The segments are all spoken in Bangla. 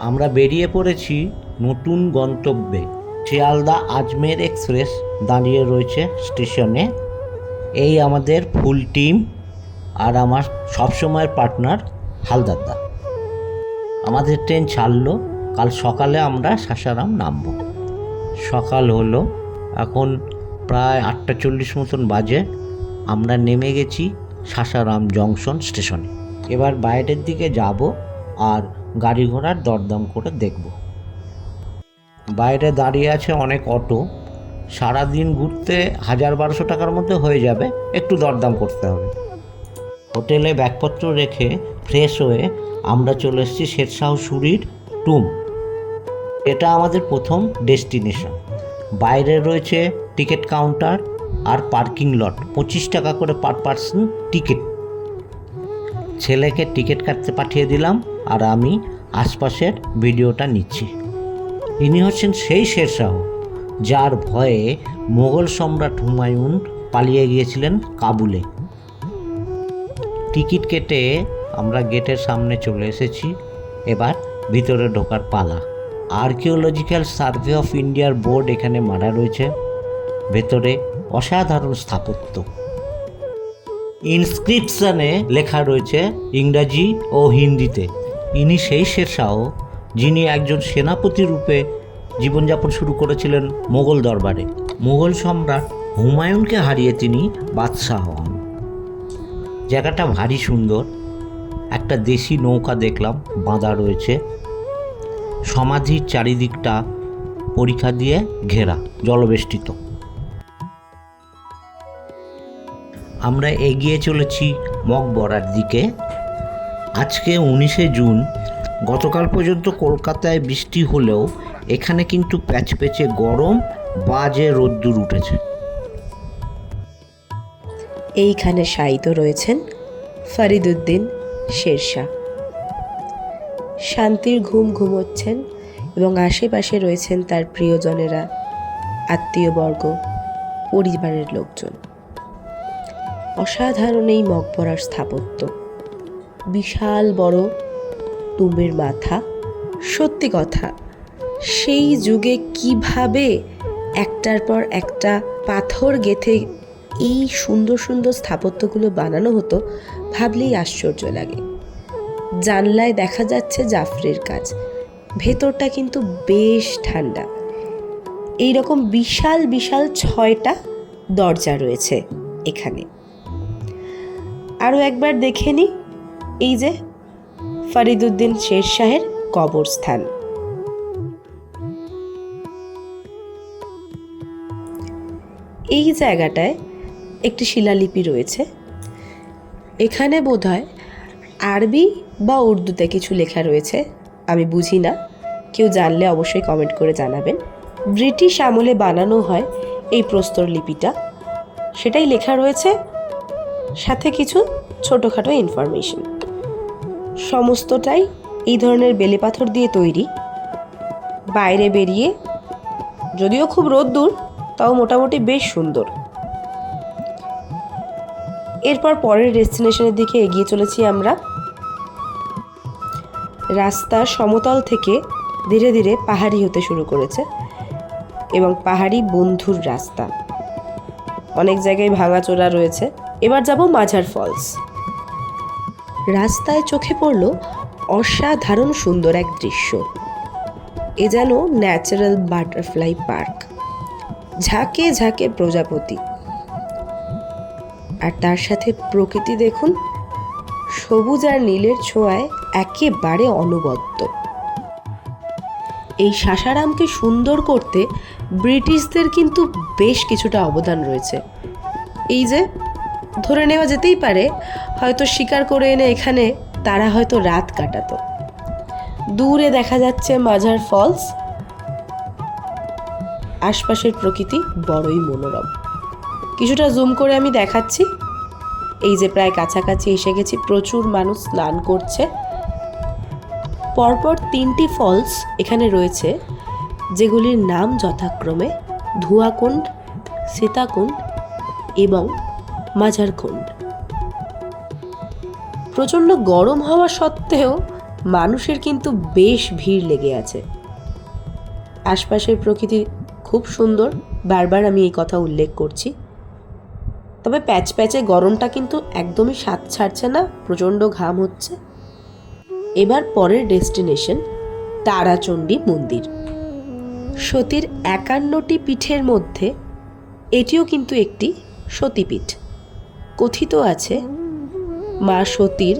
আমরা বেরিয়ে পড়েছি নতুন গন্তব্যে। শিয়ালদা আজমের এক্সপ্রেস দাঁড়িয়ে রয়েছে স্টেশনে। এই আমাদের ফুল টিম আর আমার সবসময়ের পার্টনার হালদারদা আমাদের ট্রেন ছাড়লো, কাল সকালে আমরা সাসারাম নামবো। সকাল হলো, এখন প্রায় আটটা চল্লিশ মতন বাজে, আমরা নেমে গেছি সাসারাম জংশন স্টেশনে। এবার বাইরের দিকে যাব আর গাড়ি ঘোড়ার দরদাম করে দেখব। বাইরে দাঁড়িয়ে আছে অনেক অটো। সারাদিন ঘুরতে হাজার বারোশো টাকার মধ্যে হয়ে যাবে। একটু দরদাম করতে হবে। হোটেলে ব্যাগপত্র রেখে ফ্রেশ হয়ে আমরা চলে এসেছি শেরশাহ সুরির টুম। এটা আমাদের প্রথম ডেস্টিনেশন। বাইরে রয়েছে টিকিট কাউন্টার আর পার্কিং লট। পঁচিশ টাকা করে পার পার্সন টিকিট। ছেলেকে টিকিট কাটতে পাঠিয়ে দিলাম। আর আমি আশপাশের ভিডিওটা নিচ্ছি। ইনি হচ্ছেন সেই শেরশাহ যার ভয়ে মোগল সম্রাট হুমায়ুন পালিয়ে গিয়েছিলেন কাবুলে। টিকিট কেটে আমরা গেটের সামনে চলে এসেছি, এবার ভিতরে ঢোকার পালা। আর্কিওলজিক্যাল সার্ভে অফ ইন্ডিয়ার বোর্ড এখানে মারা রয়েছে, ভেতরে অসাধারণ স্থাপত্য। ইনস্ক্রিপশনে লেখা রয়েছে ইংরাজি ও হিন্দিতে। ইনি সেই শেরশাহ যিনি একজন সেনাপতি রূপে জীবনযাপন শুরু করেছিলেন মোগল দরবারে। মোগল সম্রাট হুমায়ুনকে হারিয়ে তিনি বাদশাহ হন। জায়গাটা ভারী সুন্দর, একটা দেশি নৌকা দেখলাম, বাঁধা রয়েছে। সমাধির চারিদিকটা পরীক্ষা দিয়ে ঘেরা, জলবেষ্টিত। আমরা এগিয়ে চলেছি মকবরার দিকে। আজকে উনিশে জুন, গতকাল পর্যন্ত কলকাতায় বৃষ্টি হলেও এখানে কিন্তু প্যাচপ্যাচে গরম, বাজে রোদ্দুর উঠেছে। এইখানে শায়িত রয়েছেন ফরিদুদ্দিন শেরশাহ। শান্তির ঘুম ঘুমোচ্ছেন এবং আশেপাশে রয়েছেন তার প্রিয়জনেরা, আত্মীয়বর্গ, পরিবারের লোকজন। অসাধারণ এই মকবরার স্থাপত্য। বিশাল বড় টুম্বের মাথা। সত্যি কথা, সেই যুগে কীভাবে একটার পর একটা পাথর গেথে এই সুন্দর সুন্দর স্থাপত্যগুলো বানানো হতো ভাবলেই আশ্চর্য লাগে। জানলায় দেখা যাচ্ছে জাফরের কাজ, ভেতরটা কিন্তু বেশ ঠান্ডা। এই রকম বিশাল বিশাল ছয়টা দরজা রয়েছে এখানে। আরও একবার দেখে নিই এই যে ফরিদুদ্দিন শের শাহের কবরস্থান। এই জায়গাটায় একটি শিলালিপি রয়েছে। এখানে বোধহয় আরবি বা উর্দুতে কিছু লেখা রয়েছে। আমি বুঝি না, কেউ জানলে অবশ্যই কমেন্ট করে জানাবেন। ব্রিটিশ আমলে বানানো হয় এই প্রস্তর লিপিটা। সেটাই লেখা রয়েছে, সাথে কিছু ছোটোখাটো ইনফরমেশন সমস্তটাই এই ধরনের বেলে পাথর দিয়ে তৈরি। বাইরে বেরিয়ে, যদিও খুব রোদ্দুর, তাও মোটামুটি বেশ সুন্দর। এরপর পরের ডেস্টিনেশনের দিকে এগিয়ে চলেছি আমরা। রাস্তা সমতল থেকে ধীরে ধীরে পাহাড়ি হতে শুরু করেছে এবং পাহাড়ি বন্ধুর রাস্তা। অনেক জায়গায় ভাঙাচোরা রয়েছে। এবার যাব মাঝার ফলস। রাস্তায় চোখে পড়ল অসাধারণ সুন্দর এক দৃশ্য। এ যেন ন্যাচারাল বাটারফ্লাই পার্ক। ঝাঁকে ঝাঁকে প্রজাপতি। আর তার সাথে প্রকৃতি দেখুন, সবুজ আর নীলের ছোঁয়ায় একেবারে অনবদ্য। এই সাসারামকে সুন্দর করতে ব্রিটিশদের কিন্তু বেশ কিছুটা অবদান রয়েছে। এই যে ধরে নেওয়া যেতেই পারে, হয়তো শিকার করে এনে এখানে তারা হয়তো রাত কাটাতো। দূরে দেখা যাচ্ছে মাঝার ফলস। আশপাশের প্রকৃতি বড়ই মনোরম। কিছুটা জুম করে আমি দেখাচ্ছি। এই যে প্রায় কাছাকাছি এসে গেছি, প্রচুর মানুষ স্নান করছে। পরপর তিনটি ফলস এখানে রয়েছে, যেগুলির নাম যথাক্রমে ধুয়াকুণ্ড, সীতাকুণ্ড এবং মাঝারকুণ্ড প্রচণ্ড গরম হওয়া সত্ত্বেও মানুষের কিন্তু বেশ ভিড় লেগে আছে। আশপাশের প্রকৃতি খুব সুন্দর, বারবার আমি এই কথা উল্লেখ করছি। তবে প্যাচ প্যাচে গরমটা কিন্তু একদমই স্বাদ ছাড়ছে না, প্রচণ্ড ঘাম হচ্ছে। এবার পরের ডেস্টিনেশন, তারাচণ্ডী মন্দির। সতীর একান্নটি পীঠের মধ্যে এটিও কিন্তু একটি সতীপীঠ। কথিত আছে, মা সতীর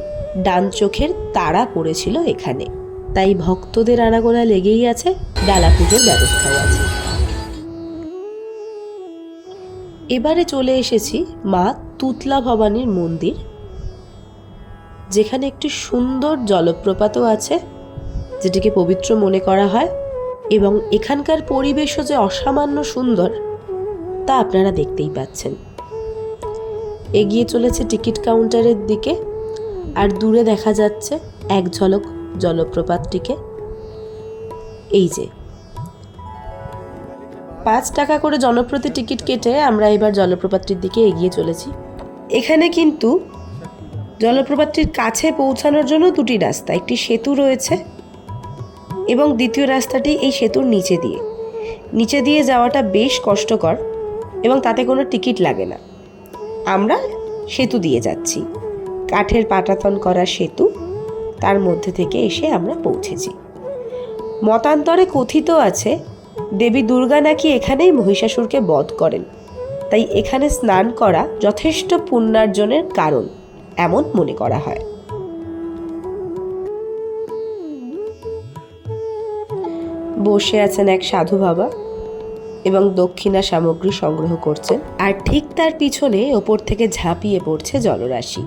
ডান চোখের তারা পড়েছিল এখানে। তাই ভক্তদের আনাগোনা লেগেই আছে, ডালা পুজোর ব্যবস্থাও আছে। এবারে চলে এসেছি মা তুতলা ভবানীর মন্দির, যেখানে একটি সুন্দর জলপ্রপাতও আছে, যেটিকে পবিত্র মনে করা হয়, এবং এখানকার পরিবেশও যে অসামান্য সুন্দর, তা আপনারা দেখতেই পাচ্ছেন। এগিয়ে চলেছে টিকিট কাউন্টারের দিকে। আর দূরে দেখা যাচ্ছে এক ঝলক জলপ্রপাতটিকে। এই যে। পাঁচ টাকা করে জনপ্রতি টিকিট কেটে আমরা এবার জলপ্রপাতটির দিকে এগিয়ে চলেছি। এখানে কিন্তু জলপ্রপাতটির কাছে পৌঁছানোর জন্য দুটি রাস্তা, একটি সেতু রয়েছে এবং দ্বিতীয় রাস্তাটি এই সেতুর নিচে দিয়ে। নিচে দিয়ে যাওয়াটা বেশ কষ্টকর এবং তাতে কোনো টিকিট লাগে না। আমরা সেতু দিয়ে যাচ্ছি। কাঠের পাটাতন করা সেতু, তার মধ্যে থেকে এসে আমরা পৌঁছেছি। মতান্তরে কথিত আছে, দেবী দুর্গা নাকি এখানেই মহিষাসুরকে বধ করেন। তাই এখানে স্নান করা যথেষ্ট পুণ্যার্জনের কারণ, এমন মনে করা হয়। বসে আছেন এক সাধু বাবা। এবং দক্ষিণা সামগ্রী সংগ্রহ করছেন। আর ঠিক তার পিছনে ওপর থেকে ঝাঁপিয়ে পড়ছে জলরাশি।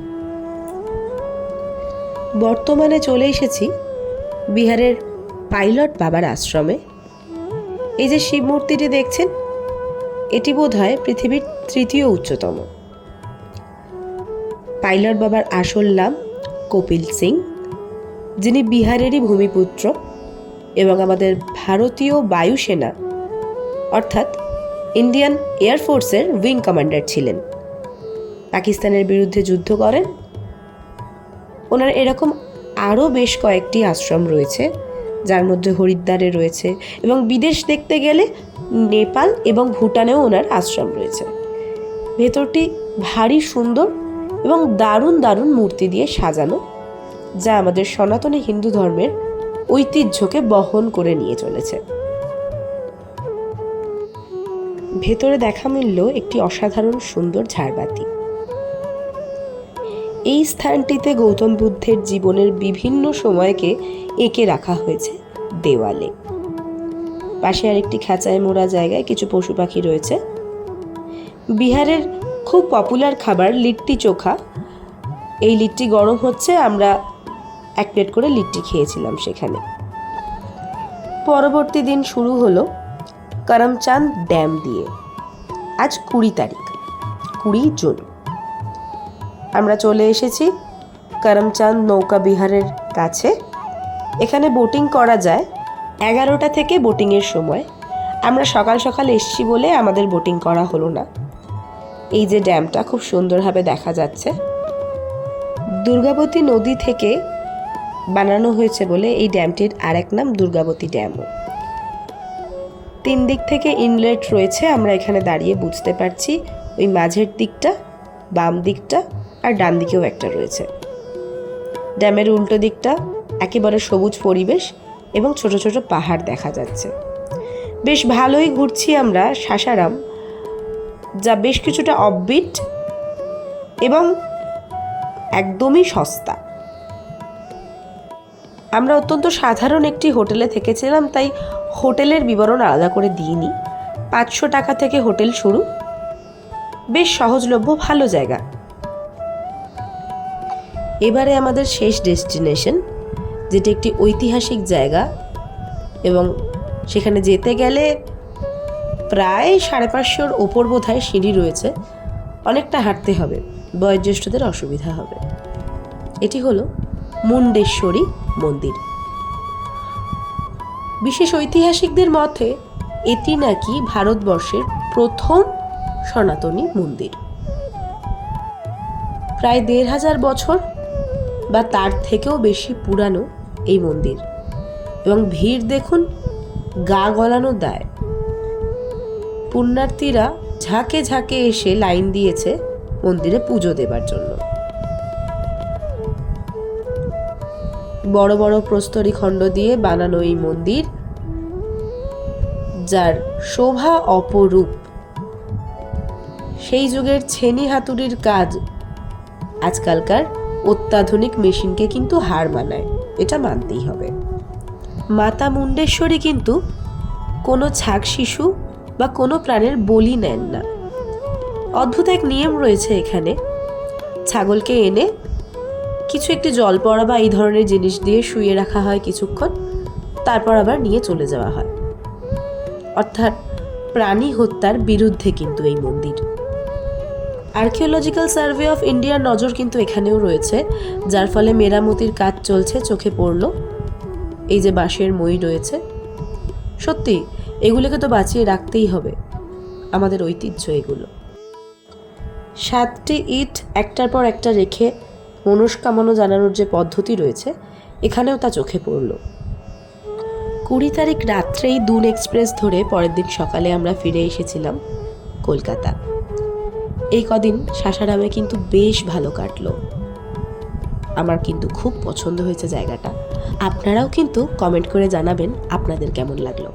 বর্তমানে চলে এসেছি বিহারের পাইলট বাবার আশ্রমে। এই যে শিব মূর্তিটি দেখছেন, এটি বোধ হয় পৃথিবীর তৃতীয় উচ্চতম। পাইলট বাবার আসল নাম কপিল সিং, যিনি বিহারেরই ভূমিপুত্র এবং আমাদের ভারতীয় বায়ুসেনা অর্থাৎ ইন্ডিয়ান এয়ারফোর্সের উইং কমান্ডার ছিলেন। পাকিস্তানের বিরুদ্ধে যুদ্ধ করেন। ওনার এরকম আরও বেশ কয়েকটি আশ্রম রয়েছে, যার মধ্যে হরিদ্বারে রয়েছে এবং বিদেশ দেখতে গেলে নেপাল এবং ভুটানেও ওনার আশ্রম রয়েছে। ভেতরটি ভারী, সুন্দর এবং দারুণ দারুণ মূর্তি দিয়ে সাজানো, যা আমাদের সনাতনী হিন্দু ধর্মের ঐতিহ্যকে বহন করে নিয়ে চলেছে। ভেতরে দেখা মিলল একটি অসাধারণ সুন্দর ঝাড়বাতি। এই স্থানটিতে গৌতম বুদ্ধের জীবনের বিভিন্ন সময়কে এঁকে রাখা হয়েছে দেওয়ালে। পাশে আরেকটি খাঁচায় মোড়া জায়গায় কিছু পশু পাখি রয়েছে। বিহারের খুব পপুলার খাবার লিট্টি চোখা। এই লিট্টি গরম হচ্ছে, আমরা এক প্লেট করে লিট্টি খেয়েছিলাম সেখানে। পরবর্তী দিন শুরু হলো। করমচাঁদ ড্যাম দিয়ে। আজ কুড়ি তারিখ, কুড়ি জুন। আমরা চলে এসেছি করমচাঁদ নৌকা বিহারের কাছে। এখানে বোটিং করা যায়, এগারোটা থেকে বোটিংয়ের সময়। আমরা সকাল সকাল এসছি বলে আমাদের বোটিং করা হলো না। এই যে ড্যামটা খুব সুন্দরভাবে দেখা যাচ্ছে। দুর্গাবতী নদী থেকে বানানো হয়েছে বলে এই ড্যামটির আরেক নাম দুর্গাবতী ড্যামও। তিন দিক থেকে ইনলেট রয়েছে, আমরা এখানে দাঁড়িয়ে বুঝতে পারছি। ওই মাঝের দিকটা, বাম দিকটা আর ডান দিকেও একটা রয়েছে। ড্যামের উল্টো দিকটা একেবারে সবুজ পরিবেশ এবং ছোট ছোট পাহাড় দেখা যাচ্ছে। বেশ ভালোই ঘুরছি আমরা, সাসারাম, যা বেশ কিছুটা অববিট এবং একদমই সস্তা। আমরা অত্যন্ত সাধারণ একটি হোটেলে থেকেছিলাম, তাই হোটেলের বিবরণ আলাদা করে দিইনি। পাঁচশো টাকা থেকে হোটেল শুরু। বেশ সহজলভ্য, ভালো জায়গা। এবারে আমাদের শেষ ডেস্টিনেশন, যেটি একটি ঐতিহাসিক জায়গা এবং সেখানে যেতে গেলে প্রায় সাড়ে পাঁচশোর ওপর বোধহয় সিঁড়ি রয়েছে। অনেকটা হাঁটতে হবে, বয়োজ্যেষ্ঠদের অসুবিধা হবে। এটি হলো মুন্ডেশ্বরী মন্দির। বিশেষ ঐতিহাসিকদের মতে, এটি নাকি ভারতবর্ষের প্রথম সনাতনী মন্দির। প্রায় দেড় হাজার বছর বা তার থেকেও বেশি পুরানো এই মন্দির এবং ভিড় দেখুন, গা গলানো দায়। পুণ্যার্থীরা ঝাঁকে ঝাঁকে এসে লাইন দিয়েছে মন্দিরে পুজো দেবার জন্য। বড় বড় প্রস্তরী খণ্ড দিয়ে বানানো এই মন্দির, যার শোভা অপরূপ। সেই যুগের ছেনি হাতুড়ির কাজ আজকালকার অত্যাধুনিক মেশিনকে কিন্তু হার মানায়, এটা মানতেই হবে। মাতা মুন্ডেশ্বরী কিন্তু কোনো ছাগ শিশু বা কোনো প্রাণের বলি নেন না। অদ্ভুত এক নিয়ম রয়েছে এখানে। ছাগলকে এনে কিছু একটি জল পড়া বা এই ধরনের জিনিস দিয়ে শুয়ে রাখা হয় কিছুক্ষণ, তারপর আবার নিয়ে চলে যাওয়া হয়। অর্থাৎ প্রাণী হত্যার বিরুদ্ধে কিন্তু এই মন্দির। আর্কিওলজিক্যাল সার্ভে অফ ইন্ডিয়ার নজর কিন্তু এখানেও রয়েছে, যার ফলে মেরামতির কাজ চলছে, চোখে পড়ল। এই যে বাঁশের মই রয়েছে। সত্যি, এগুলোকে তো বাঁচিয়ে রাখতেই হবে। আমাদের ঐতিহ্য এগুলো। সাতটি ইট একটার পর একটা রেখে মনস্কামনা জানানোর যে পদ্ধতি রয়েছে, এখানেও তা চোখে পড়ল। কুড়ি তারিখ রাত্রেই দুন এক্সপ্রেস ধরে পরের দিন সকালে আমরা ফিরে এসেছিলাম কলকাতা। এই কদিন সাসারামে কিন্তু বেশ ভালো কাটলো। আমার কিন্তু খুব পছন্দ হয়েছে জায়গাটা। আপনারাও কিন্তু কমেন্ট করে জানাবেন আপনাদের কেমন লাগল।